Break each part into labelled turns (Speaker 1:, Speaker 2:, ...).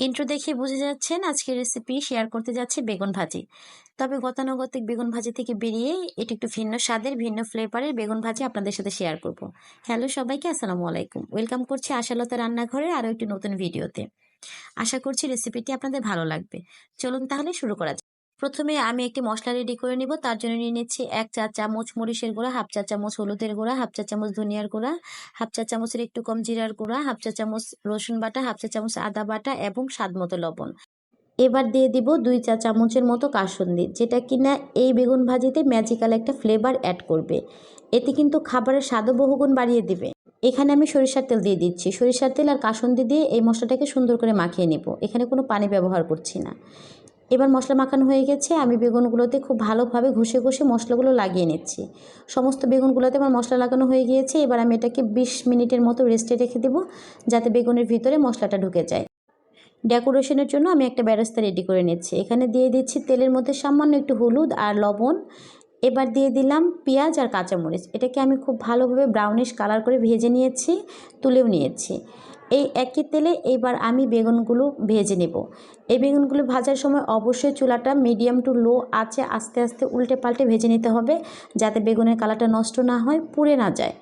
Speaker 1: Intro দেখে বুঝে যাচ্ছেন আজকের রেসিপি শেয়ার করতে যাচ্ছে বেগুন ভাজি। তবে গতানুগতিক বেগুন ভাজি থেকে বেরিয়ে এটি একটু ভিন্ন স্বাদের, ভিন্ন ফ্লেভারের বেগুন ভাজি আপনাদের সাথে শেয়ার করব। হ্যালো সবাইকে, আসসালামু আলাইকুম। ওয়েলকাম করছি আশালতা রান্নাঘরে আরও একটি নতুন ভিডিওতে আশা করছি রেসিপিটি আপনাদের ভালো লাগবে। চলুন তাহলে শুরু করা যাক। প্রথমে আমি একটি মশলা রেডি করে নিব, তার জন্য নিয়ে নিচ্ছি এক চা চামচ মরিচের গুঁড়া, হাফ চা চামচ হলুদের গুঁড়া, হাফ চা চামচ ধনিয়ার গুঁড়া, হাফ চা চামচের একটু কম জিরার গুঁড়া, হাফ চা চামচ রসুন বাটা, হাফ চা চামচ আদা বাটা এবং স্বাদ মতো লবণ। এবার দিয়ে দিব দুই চা চামচের মতো কাসুন্দি, যেটা কিনা এই বেগুন ভাজিতে ম্যাজিক্যাল একটা ফ্লেভার অ্যাড করবে। এতে কিন্তু খাবারের স্বাদও বহুগুণ বাড়িয়ে দিবে। এখানে আমি সরিষার তেল দিয়ে দিচ্ছি। সরিষার তেল আর কাসুন্দি দিয়ে এই মশলাটাকে সুন্দর করে মাখিয়ে নেব। এখানে কোনো পানি ব্যবহার করছি না। এবার মশলা মাখানো হয়ে গেছে, আমি বেগুনগুলোতে খুব ভালোভাবে ঘষে ঘষে মশলাগুলো লাগিয়ে নিচ্ছি। সমস্ত বেগুনগুলোতে আমার মশলা লাগানো হয়ে গিয়েছে, এবার আমি এটাকে বিশ মিনিটের মতো রেস্টে রেখে দেবো, যাতে বেগুনের ভিতরে মশলাটা ঢুকে যায়। ডেকোরেশনের জন্য আমি একটা ব্যারেস্তা রেডি করে নিচ্ছি। এখানে দিয়ে দিচ্ছি তেলের মধ্যে সামান্য একটু হলুদ আর লবণ। এবার দিয়ে দিলাম পেঁয়াজ আর কাঁচামরিচ। এটাকে আমি খুব ভালোভাবে ব্রাউনিশ কালার করে ভেজে নিয়েছি, তুলেও নিয়েছি। এই একই তেলে এইবার আমি বেগুনগুলো ভেজে নেব। এই বেগুনগুলো ভাজার সময় অবশ্যই চুলাটা মিডিয়াম টু লো আছে আস্তে আস্তে উল্টে পাল্টে ভেজে নিতে হবে যাতে বেগুনের কালারটা নষ্ট না হয়, পুড়ে না যায়।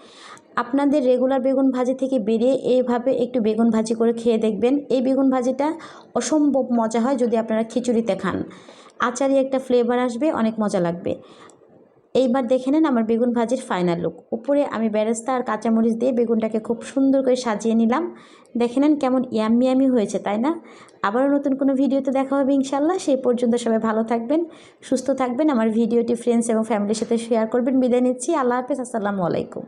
Speaker 1: আপনাদের রেগুলার বেগুন ভাজি থেকে বেরিয়ে এইভাবে একটু বেগুন ভাজি করে খেয়ে দেখবেন। এই বেগুন ভাজিটা অসম্ভব মজা হয় যদি আপনারা খিচুড়িতে খান। আচারি একটা ফ্লেভার আসবে, অনেক মজা লাগবে। এইবার দেখে নেন আমার বেগুন ভাজির ফাইনাল লুক উপরে আমি বেরেস্তা আর কাঁচামরিচ দিয়ে বেগুনটাকে খুব সুন্দর করে সাজিয়ে নিলাম। দেখে নেন কেমন ইয়াম্মি ইয়ামি হয়েছে, তাই না? আবারও নতুন কোনো ভিডিওতে দেখা হবে ইনশাল্লাহ সেই পর্যন্ত সবাই ভালো থাকবেন, সুস্থ থাকবেন। আমার ভিডিওটি ফ্রেন্ডস এবং ফ্যামিলির সাথে শেয়ার করবেন। বিদায় নিচ্ছি। আল্লাহ হাফেজ। আসসালামু আলাইকুম।